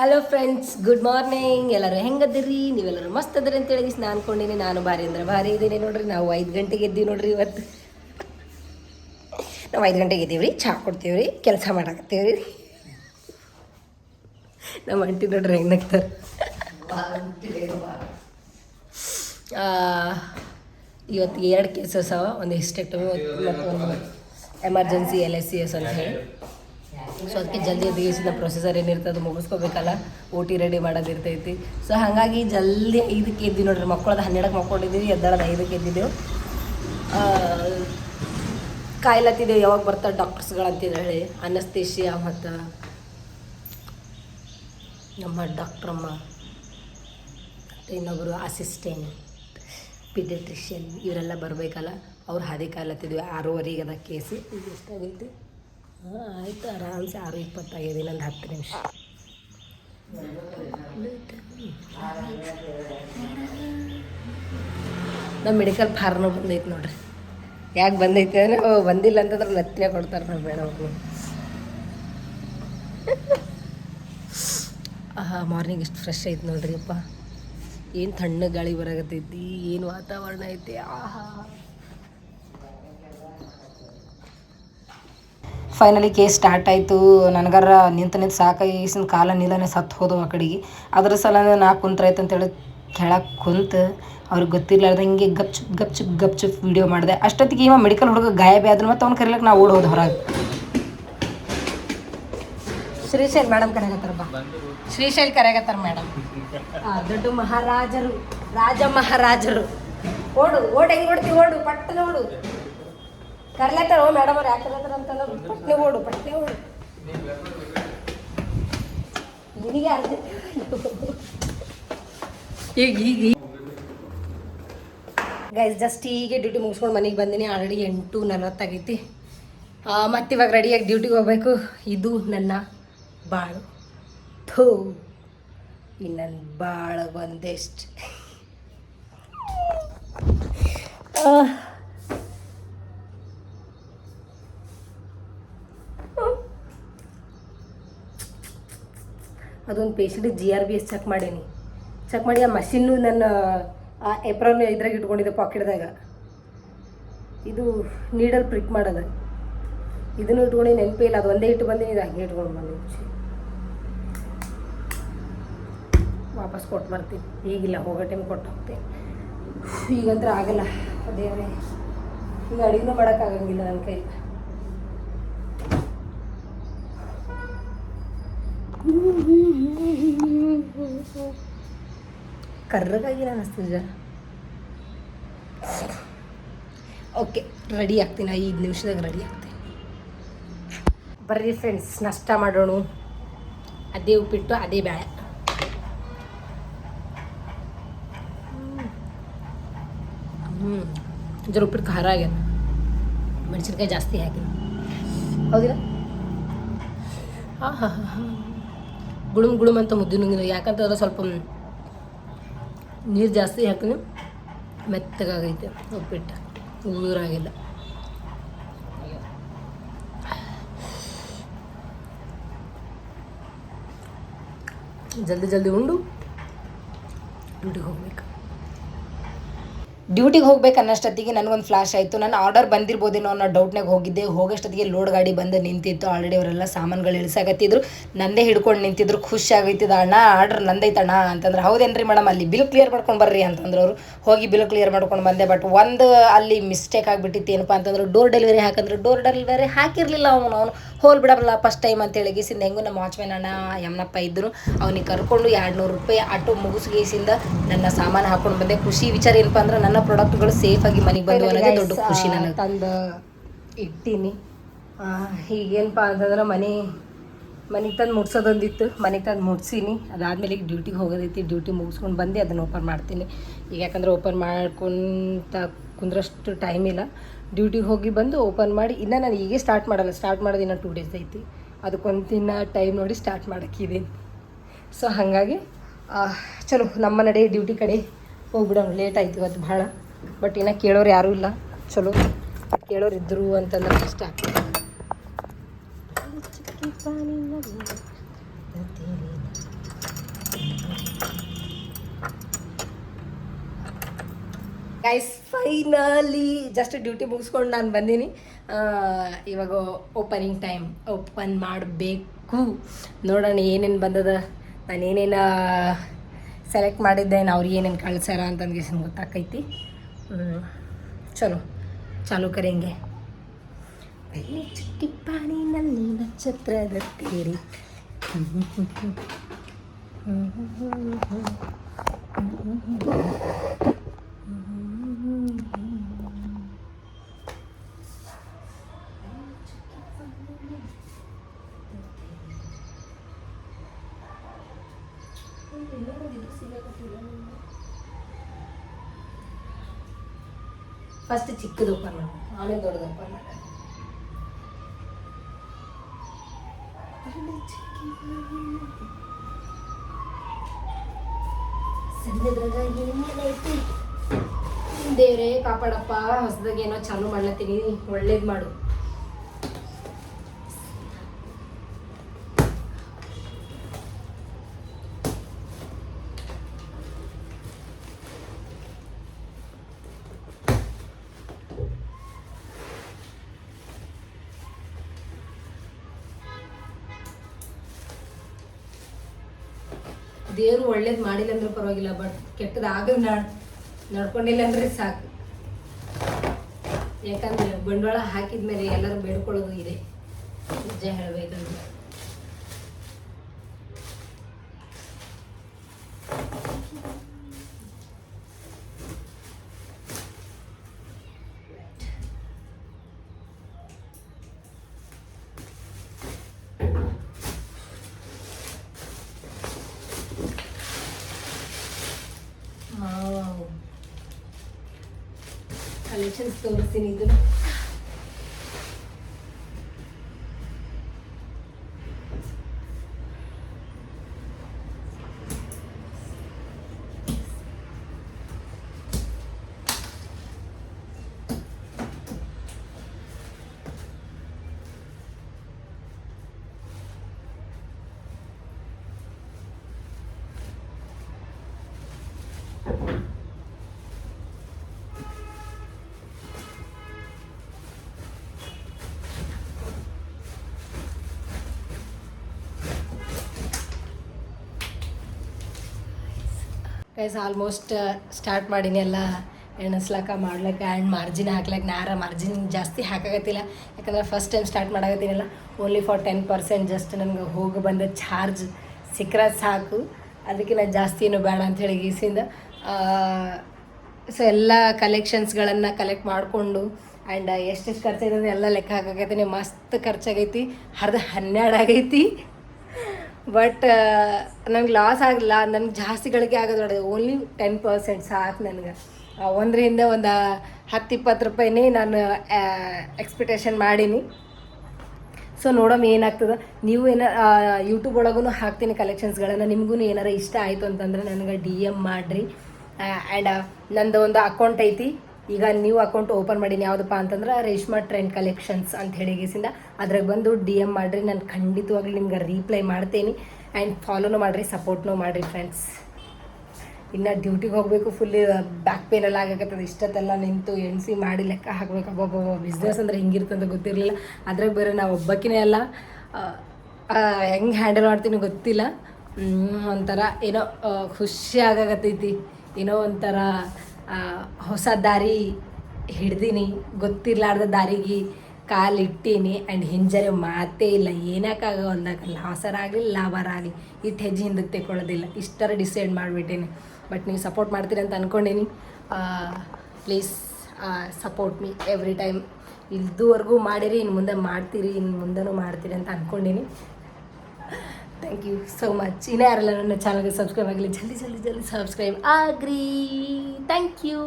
Hello friends good morning ಎಲ್ಲರೂ ಹೆಂಗದಿರಿ? ನೀವೆಲ್ಲರೂ ಮಸ್ತ್ ಅದಿರಿ ಅಂತೇಳಿ ನಾನು ಅನ್ಕೊಂಡಿನಿ. ನಾನು ಭಾರಿ ಅಂದ್ರೆ ಭಾರಿ ಇದ್ದೀನಿ ನೋಡ್ರಿ. ನಾವು ಐದು ಗಂಟೆಗೆ ಎದ್ದೀವಿ ನೋಡ್ರಿ ಇವತ್ತು. ನಾವು ಐದು ಗಂಟೆಗೆ ಇದ್ದೀವಿ ರೀ. ಚಹಾ ಕೊಡ್ತೀವಿ ರೀ ಕೆಲಸ ಮಾಡಾಕತ್ತೀವಿ ರೀ ನಮ್ಮ ಅಂಟಿ ನೋಡ್ರಿ ಹೆಂಗೆ ನಗ್ತಾರೆ. ಇವತ್ತು ಎರಡು ಕೇಸಸ್ ಅವ. ಒಂದು ಹಿಸ್ಟೆಕ್ಟಮಿ ಮತ್ತು emergency L S C S ಅಂತ ಹೇಳಿ. ಸೊ ಅದಕ್ಕೆ ಜಲ್ದಿ ಎದ್ದಿಗಿಸಿದ ಪ್ರೊಸೆಸರ್ ಏನಿರ್ತದೆ ಅದು ಮುಗಿಸ್ಕೋಬೇಕಲ್ಲ. ಒ ಟಿ ರೆಡಿ ಮಾಡೋದಿರ್ತೈತಿ ಸೊ ಹಾಗಾಗಿ ಜಲ್ದಿ ಐದಕ್ಕೆ ಎದ್ದಿ ನೋಡ್ರಿ ಮಕ್ಕಳದ ಹನ್ನೆರಡಕ್ಕೆ ಮಕ್ಕೊಂಡಿದ್ದೀವಿ ಎದ್ದಾಳದ ಐದಕ್ಕೆ ಎದ್ದಿದ್ದೆವು ಕಾಯಿಲತ್ತಿದ್ದೇವೆ ಯಾವಾಗ ಬರ್ತಾರೆ ಡಾಕ್ಟರ್ಸ್ಗಳು ಅಂತ ಹೇಳಿ ಅನಸ್ತೇಶಿಯಾ ಮತ್ತು ನಮ್ಮ ಡಾಕ್ಟ್ರಮ್ಮ ಮತ್ತು ಇನ್ನೊಬ್ಬರು ಅಸಿಸ್ಟೆಂಟ್ ಪಿಡಿಟ್ರಿಷಿಯನ್ ಇವರೆಲ್ಲ ಬರಬೇಕಲ್ಲ. ಅವ್ರು ಹಾದಿ ಕಾಲತ್ತಿದ್ವಿ ಆರೂವರೆಗೆ ಅದ ಕೇಸು ಇದು ಎಷ್ಟಾಗೈತಿ? ಆಯಿತು, ಆರಾಮ್ಸೆ. ಆರು ಇಪ್ಪತ್ತಾಗಿದೆ, ಇನ್ನೊಂದು ಹತ್ತು ನಿಮಿಷ. ನಮ್ಮ ಮೆಡಿಕಲ್ ಫಾರ್ಮ್ ಬಂದೈತೆ ನೋಡ್ರಿ. ಯಾಕೆ ಬಂದೈತೆ ಅಂದ್ರೆ ಬಂದಿಲ್ಲ ಅಂತಂದ್ರೆ ಲತ್ತಿನ ಕೊಡ್ತಾರೆ ನಮ್ಮ ಮೇಡಮ್ ಆಹಾ ಮಾರ್ನಿಂಗ್ ಎಷ್ಟು ಫ್ರೆಶ್ ಐತೆ ನೋಡ್ರಿ ಅಪ್ಪ ಏನು ತಣ್ಣ ಗಾಳಿ ಬರಾಗತ್ತೈತಿ ಏನು ವಾತಾವರಣ ಐತಿ, ಆಹಾ. ಫೈನಲಿ ಕೇಸ್ ಸ್ಟಾರ್ಟ್ ಆಯಿತು. ನನಗಾರ ನಿಂತು ನಿಂತು ಈಸಿನ ಕಾಲ ನಿಲನೆ ಸತ್ತು ಹೋದವು ಆ ಕಡೆಗೆ. ಅದ್ರ ಸಲ ನಾ ಕುಂತ್ರಾಯ್ತು ಅಂತೇಳಿ ಕೆಳಗೆ ಕುಂತು ಅವ್ರಿಗೆ ಗೊತ್ತಿರ್ಲಾರ್ದಂಗೆ ಗಪ್ ಚುಪ್ ಗಪ್ ಚುಪ್ ಗಪ್ ಚುಪ್ ವಿಡಿಯೋ ಮಾಡಿದೆ. ಅಷ್ಟೊತ್ತಿಗೆ ಇವ ಮೆಡಿಕಲ್ ಹುಡುಗ ಗಾಯಬೇ ಆದ್ರು ಮತ್ತು ಅವ್ನು ಕರೀಲಕ್ಕೆ ನಾವು ಓಡೋದು ಹೊರಗೆ. ಶ್ರೀಶೈಲ್ ಮೇಡಮ್ ಕರೆಗತ್ತಾರ ಬಾ. ಶ್ರೀಶೈಲ್ ಕರೆಗತ್ತಾರ ಮೇಡಮ್ ದೊಡ್ಡ ಮಹಾರಾಜರು ರಾಜ ಮಹಾರಾಜರು. ಓಡು ಓಡ್ ಹೆಂಗ್ ಓಡ್ತಿ ಓಡು ಪಟ್ಟನ ಓಡು. ಕರ್ಲತ್ತಾರ ಓ ಮೇಡಮ್ ಅವ್ರು ಯಾಕೆ ಕರ್ಲತ್ತಾರ ಅಂತಂದ್ರೆ ಪಟ್ನೆ ಓಡು ಪಟ್ನೆ ಓಡು. ನಿನಗೆ ಅರ್ಧ ಈಗ ಈಗ ಗೈಸ್ ಜಸ್ಟ್ ಹೀಗೆ ಡ್ಯೂಟಿ ಮುಗಿಸ್ಕೊಂಡು ಮನೆಗೆ ಬಂದಿನಿ. ಆಲ್ರೆಡಿ ಎಂಟು ನಲವತ್ತಾಗೈತಿ. ಮತ್ತೆ ಇವಾಗ ರೆಡಿಯಾಗಿ ಡ್ಯೂಟಿಗೆ ಹೋಗ್ಬೇಕು. ಇದು ನನ್ನ ಬಾಳು. ಥೂ ಈ ನನ್ನ ಬಾಳ ಒಂದೆಷ್ಟು ಅದೊಂದು ಪೇಷಂಟಿಗೆ G R B S check ಮಾಡೀನಿ. ಚೆಕ್ ಮಾಡಿ ಆ ಮಷಿನ್ನು ನನ್ನ, ಆ ಏಪ್ರಲ್ ಇದ್ರಾಗ ಇಟ್ಕೊಂಡಿದ್ದೆ ಪಾಕೆಟ್ದಾಗ ಇದು ನೀಡಲ್ ಪ್ರಿಕ್ ಮಾಡೋದು. ಇದನ್ನು ಇಟ್ಕೊಂಡು ನೆನಪೇ ಇಲ್ಲ, ಅದು ಒಂದೇ ಇಟ್ಟು ಬಂದೀನಿ, ಇದು ಹಾಗೆ ಇಟ್ಕೊಂಡು ಬಂದು ವಾಪಸ್ ಕೊಟ್ಟು ಬರ್ತೀನಿ. ಈಗಿಲ್ಲ, ಹೋಗೋ ಟೈಮ್ ಕೊಟ್ಟು ಹೋಗ್ತೀನಿ. ಈಗಂದ್ರೆ ಆಗಲ್ಲ. ಅದೇ ಈಗ ಅಡುಗೆನೂ ಮಾಡೋಕ್ಕಾಗಂಗಿಲ್ಲ ನನ್ನ ಕೈ ಕರ್ರಗಾಗಿಲ್ಲ ಅನಿಸ್ತದೆ ಜರ ಓಕೆ ರೆಡಿ ಆಗ್ತೀನಿ. ಐದು ನಿಮಿಷದಾಗ ರೆಡಿ ಆಗ್ತೀನಿ. ಬರ್ರಿ ಫ್ರೆಂಡ್ಸ್ ನಷ್ಟ ಮಾಡೋಣ. ಅದೇ ಉಪ್ಪಿಟ್ಟು, ಅದೇ ಬೇಳೆ ಹ್ಞೂ ಜರ ಉಪ್ಪಿಟ್ಟು ಖಾರ ಆಗ್ಯದ. ಮೆಣಸಿನ್ಕಾಯಿ ಜಾಸ್ತಿ ಹಾಕಿನ. ಹೌದಿಲ್ಲ? ಹಾಂ ಹಾಂ ಹಾಂ ಹಾಂ ಗುಳುಮ್ ಗುಳುಮ್ ಅಂತ ಮುದ್ದೆ ನುಂಗಿನ ಯಾಕಂತಂದ್ರೆ ಸ್ವಲ್ಪ ನೀರು ಜಾಸ್ತಿ ಹಾಕಿದ್ರೆ ಮೆತ್ತಗಾಗೈತೆ, ಉಪ್ಪಿಟ್ಟು. ಊರಾಗಿಲ್ಲ ಜಲ್ದಿ ಜಲ್ದಿ ಉಂಡು. ಡ್ಯೂಟಿಗೆ ಹೋಗ್ಬೇಕು. ಡ್ಯೂಟಿಗೆ ಹೋಗ್ಬೇಕು ಅನ್ನೋಷ್ಟೊತ್ತಿಗೆ ನನಗೊಂದು ಫ್ಲಾಶ್ ಆಯಿತು. ನಾನು ಆರ್ಡರ್ ಬಂದಿರ್ಬೋದೇನೋ ಅನ್ನೋ ಡೌಟ್ನಾಗ ಹೋಗಿದ್ದೆ. ಹೋಗೋಷ್ಟೊತ್ತಿಗೆ ಲೋಡ್ ಗಾಡಿ ಬಂದು ನಿಂತಿತ್ತು. ಆಲ್ರೆಡಿ ಅವರೆಲ್ಲ ಸಾಮಾನುಗಳು ಇಳಿಸಾಕತ್ತಿದ್ರು. ನಂದೇ ಹಿಡ್ಕೊಂಡು ನಿಂತಿದ್ರು. ಖುಷಿ ಆಗೈತಿದ ಅಣ್ಣ, ಆರ್ಡರ್ ನಂದೈತಣ್ಣ ಅಂತಂದ್ರೆ. ಹೌದೇನ್ರಿ ಮೇಡಮ್? ಅಲ್ಲಿ ಬಿಲ್ ಕ್ಲಿಯರ್ ಮಾಡ್ಕೊಂಡು ಬರ್ರಿ ಅಂತಂದ್ರೆ ಅವರು. ಹೋಗಿ ಬಿಲ್ ಕ್ಲಿಯರ್ ಮಾಡ್ಕೊಂಡು ಬಂದೆ. ಬಟ್ ಒಂದು ಅಲ್ಲಿ ಮಿಸ್ಟೇಕ್ ಆಗಿಬಿಟ್ಟಿತ್ತು. ಏನಪ್ಪ ಅಂತಂದ್ರೆ ಡೋರ್ ಡೆಲಿವರಿ ಹಾಕಂದ್ರೆ. ಡೋರ್ ಡೆಲಿವರಿ ಹಾಕಿರಲಿಲ್ಲ ಅವನು. ಅವನು, ಹೋಲ್ ಬಿಡಬಲ್ಲ ಫಸ್ಟ್ ಟೈಮ್ ಅಂತ ಹೇಳಿಗಿಸಿಂದ ಹೆಂಗೂ ನಮ್ಮ ವಾಚ್ಮ್ಯಾನ್ ಅಣ್ಣ ಯಮನಪ್ಪ ಇದ್ದರು ಅವನಿಗೆ ಕರ್ಕೊಂಡು ಎರಡು ನೂರು ರೂಪಾಯಿ ಆಟೋ ಮುಗಿಸ್ಗೇಸಿಂದ ನನ್ನ ಸಾಮಾನು ಹಾಕೊಂಡು ಬಂದೆ. ಖುಷಿ ವಿಚಾರ ಏನಪ್ಪ ಅಂದ್ರೆ, ನನ್ನ ಪ್ರಾಡಕ್ಟ್ಗಳು ಸೇಫಾಗಿ ಮನೆಗೆ ಬಂದು ಅನ್ನೋದೇ ದೊಡ್ಡ ಖುಷಿ ನನಗೆ. ತಂದು ಇಟ್ಟೀನಿ. ಈಗೇನಪ್ಪ ಅಂತಂದ್ರೆ ಮನೆ ಮನೆಗೆ ತಂದು ಮುಟ್ಸೋದೊಂದಿತ್ತು ಮನೆಗೆ ತಂದು ಮುಟ್ಸೀನಿ ಅದಾದಮೇಲೆ ಈಗ ಡ್ಯೂಟಿಗೆ ಹೋಗೋದೈತಿ ಡ್ಯೂಟಿ ಮುಗಿಸ್ಕೊಂಡು ಬಂದು ಅದನ್ನು ಓಪನ್ ಮಾಡ್ತೀನಿ. ಈಗ ಯಾಕಂದ್ರೆ ಓಪನ್ ಮಾಡ್ಕೊಂತ ಕುಂದ್ರಷ್ಟು ಟೈಮ್ ಇಲ್ಲ. ಡ್ಯೂಟಿಗೆ ಹೋಗಿ ಬಂದು ಓಪನ್ ಮಾಡಿ ಇನ್ನು ನಾನು ಈಗ ಸ್ಟಾರ್ಟ್ ಮಾಡಲ್ಲ. ಸ್ಟಾರ್ಟ್ ಮಾಡೋದು ಇನ್ನೂ ಟೂ ಡೇಸ್ ಐತಿ. ಅದಕ್ಕೊಂದು ದಿನ ಟೈಮ್ ನೋಡಿ ಸ್ಟಾರ್ಟ್ ಮಾಡೋಕ್ಕಿದ್ದೀನಿ ಸೊ ಹಾಗಾಗಿ ಚಲೋ ನಮ್ಮ ನಡೆ ಡ್ಯೂಟಿ ಕಡೆ ಹೋಗ್ಬಿಡೋಣ. ಲೇಟ್ ಆಯ್ತು ಇವತ್ತು ಭಾಳ. ಬಟ್ ಇನ್ನು ಕೇಳೋರು ಯಾರೂ ಇಲ್ಲ. ಚಲೋ. ಕೇಳೋರು ಇದ್ದರು ಅಂತಂದ್ರೆ ಇಷ್ಟ ಆಗ್ತದೆ ಗೈಸ್ ಫೈನಲಿ ಜಸ್ಟ್ ಡ್ಯೂಟಿ ಮುಗಿಸ್ಕೊಂಡು ನಾನು ಬಂದೀನಿ. ಇವಾಗ ಓಪನಿಂಗ್ ಟೈಮ್ ಓಪನ್ ಮಾಡಬೇಕು. ನೋಡೋಣ ಏನೇನು ಬಂದದ. ನಾನು ನಾನೇನೇನು ಸೆಲೆಕ್ಟ್ ಮಾಡಿದ್ದೆ ಅವ್ರು ಏನೇನು ಕಳ್ಸ್ಯಾರ ಅಂತಂದು ಗೊತ್ತಾಕೈತಿ. ಚಲೋ ಚಾಲು ಕರೆಂಗೆ ಬೆಳ್ಳಿ ಚುಕ್ಕಿ ಪಾಣಿನಲ್ಲಿ ನಕ್ಷತ್ರದ ತೇರಿ ಫಸ್ಟ್ ಚಿಕ್ಕದು ಓಪನ್ ಮಾಡು ಆಮೇಲೆ ದೊಡ್ಡದು ಓಪನ್ ಮಾಡು ದೇವ್ರೇ ಕಾಪಾಡಪ್ಪ ಹೊಸದಾಗ ಏನೋ ಚಾಲು ಮಾಡ್ಲತ್ತೀನಿ ಒಳ್ಳೇದ್ ಮಾಡು. ದೇವ್ರು ಒಳ್ಳೇದು ಮಾಡಿಲ್ಲ ಅಂದ್ರೆ ಪರವಾಗಿಲ್ಲ ಬಟ್ ಕೆಟ್ಟದ ಆಗ ನಡ್ಕೊಂಡಿಲ್ಲ ಅಂದ್ರೆ ಸಾಕು. ಯಾಕಂದ್ರೆ ಬಂಡವಾಳ ಹಾಕಿದ್ಮೇಲೆ ಎಲ್ಲರೂ ಬೇಡ್ಕೊಳ್ಳೋದು ಇದೆ. ನಿಜ ಹೇಳ್ಬೇಕಂದ್ರೆ. ಕಲೆಕ್ಷನ್ಸ್ ತೋರಿಸ್ತೀನಿ ಇದು ಗೈಸ್ ಆಲ್ಮೋಸ್ಟ್ ಸ್ಟಾರ್ಟ್ ಮಾಡೀನಿ ಎಲ್ಲ ಎಣಸ್ಲಕ್ಕ, ಮಾಡ್ಲಕ್ಕ ಆ್ಯಂಡ್ ಮಾರ್ಜಿನ್ ಹಾಕ್ಲಕ್ಕ, ನಾರ ಮಾರ್ಜಿನ್ ಜಾಸ್ತಿ ಹಾಕಾಗತ್ತಿಲ್ಲ ಯಾಕಂದ್ರೆ first time start ಮಾಡಾಕತ್ತೀನಲ್ಲ only for ten percent just ನನಗೆ ಹೋಗಿ ಬಂದ ಚಾರ್ಜ್ ಸಿಕ್ಕರೆ ಸಾಕು. ಅದಕ್ಕೆ ನಾನು ಜಾಸ್ತಿ ಏನು ಬೇಡ ಅಂತ ಹೇಳಿ ಗೀಸಿಂದ ಸೊ ಎಲ್ಲ ಕಲೆಕ್ಷನ್ಸ್ಗಳನ್ನು ಕಲೆಕ್ಟ್ ಮಾಡಿಕೊಂಡು ಆ್ಯಂಡ್ ಎಷ್ಟೆಷ್ಟು ಖರ್ಚಾಗಿದೆ ಎಲ್ಲ ಲೆಕ್ಕ ಹಾಕಾಗೈತಿ ಮಸ್ತ್ ಖರ್ಚಾಗೈತಿ ಹರ್ದು ಹನ್ನೆರಡು ಆಗೈತಿ. ಬಟ್ ನಂಗೆ ಲಾಸ್ ಆಗಲಿಲ್ಲ. ನನಗೆ ಜಾಸ್ತಿ ಗಳಿಕೆ ಆಗೋದು ಓನ್ಲಿ ಟೆನ್ ಪರ್ಸೆಂಟ್ ಸಾಕು ನನಗೆ. ಒಂದರಿಂದ ಒಂದು ಹತ್ತು ಇಪ್ಪತ್ತು ರೂಪಾಯಿನೇ ನಾನು ಎಕ್ಸ್ಪೆಕ್ಟೇಷನ್ ಮಾಡೀನಿ. ಸೊ ನೋಡೋಣ ಏನಾಗ್ತದೆ. ನೀವು ಏನ ಯೂಟ್ಯೂಬ್ ಒಳಗೂ ಹಾಕ್ತೀನಿ ಕಲೆಕ್ಷನ್ಸ್ಗಳನ್ನು ನಿಮಗೂ ಏನಾರ ಇಷ್ಟ ಆಯಿತು ಅಂತಂದ್ರೆ ನನಗೆ ಡಿ ಎಂ ಮಾಡಿರಿ. ಆ್ಯಂಡ್ ನಂದು ಒಂದು ಅಕೌಂಟ್ ಐತಿ. ಈಗ ನೀವು ಅಕೌಂಟ್ ಓಪನ್ ಮಾಡೀನಿ ಯಾವುದಪ್ಪ ಅಂತಂದ್ರೆ ರೇಷ್ಮಾ ಟ್ರೆಂಡ್ ಕಲೆಕ್ಷನ್ಸ್ ಅಂತ ಹೇಳಿ ಗೀಸಿಂದ ಅದ್ರಾಗ ಬಂದು ಡಿ ಎಂ ಮಾಡಿರಿ, ನಾನು ಖಂಡಿತವಾಗ್ಲೂ ನಿಮ್ಗೆ ರೀಪ್ಲೈ ಮಾಡ್ತೇನೆ. ಆ್ಯಂಡ್ ಫಾಲೋನು ಮಾಡಿರಿ ಸಪೋರ್ಟ್ನೂ ಮಾಡಿರಿ ಫ್ರೆಂಡ್ಸ್ ಇನ್ನು ಡ್ಯೂಟಿಗೆ ಹೋಗಬೇಕು ಫುಲ್ ಬ್ಯಾಕ್ ಪೇನ್ ಎಲ್ಲ ಆಗಕತ್ತದ. ಇಷ್ಟತ್ತೆಲ್ಲ ನಿಂತು ಎಣಿಸಿ ಮಾಡಿ ಲೆಕ್ಕ ಹಾಕ್ಬೇಕು. ಅಬ್ಬಬ್ಬ ಬಿಸ್ನೆಸ್ ಅಂದ್ರೆ ಹಿಂಗಿರ್ತಂತ ಗೊತ್ತಿರಲಿಲ್ಲ. ಅದ್ರಾಗ ಬೇರೆ ನಾವು ಒಬ್ಬಕ್ಕಿನೇ ಎಲ್ಲ ಹೆಂಗೆ ಹ್ಯಾಂಡಲ್ ಮಾಡ್ತೀನಿ ಗೊತ್ತಿಲ್ಲ. ಒಂಥರ ಏನೋ ಖುಷಿ ಆಗಾಕತ್ತೈತಿ. ಏನೋ ಒಂಥರ ಹೊಸ ದಾರಿ ಹಿಡ್ದೀನಿ. ಗೊತ್ತಿರ್ಲಾರ್ದ ದಾರಿಗೆ ಕಾಲಿಟ್ಟೀನಿ. ಆ್ಯಂಡ್ ಹಿಂಜರೆ ಮಾತೇ ಇಲ್ಲ. ಏನಕ್ಕಾಗ ಒಂದಾಗ ಲಾಸರಾಗಲಿ ಲಾಭರಾಗಲಿ. ಇಟ್ಟು ಹೆಜ್ಜೆ ಹಿಂದಕ್ಕೆ ತೆಕ್ಕೊಳ್ಳೋದಿಲ್ಲ. ಇಷ್ಟರ ಡಿಸೈಡ್ ಮಾಡಿಬಿಟ್ಟೀನಿ. ಬಟ್ ನೀವು ಸಪೋರ್ಟ್ ಮಾಡ್ತೀರಿ ಅಂತ ಅಂದ್ಕೊಂಡೀನಿ please support me every time. ಇದುವರೆಗೂ ಮಾಡಿರಿ ಇನ್ನು ಮುಂದೆ ಮಾಡ್ತೀರಿ ಇನ್ನು ಮುಂದೆನೂ ಮಾಡ್ತೀರಿ ಅಂತ ಅಂದ್ಕೊಂಡೀನಿ ಥ್ಯಾಂಕ್ ಯು ಸೋ ಮಚ್ ಇನ್ನೂ ಯಾರೆಲ್ಲ ನನ್ನ ಚಾನಲ್ಗೆ ಸಬ್ಸ್ಕ್ರೈಬ್ ಆಗಲಿ ಜಲ್ದಿ ಜಲ್ದಿ ಜಲ್ದಿ ಸಬ್ಸ್ಕ್ರೈಬ್ ಆಗ್ರಿ. Thank you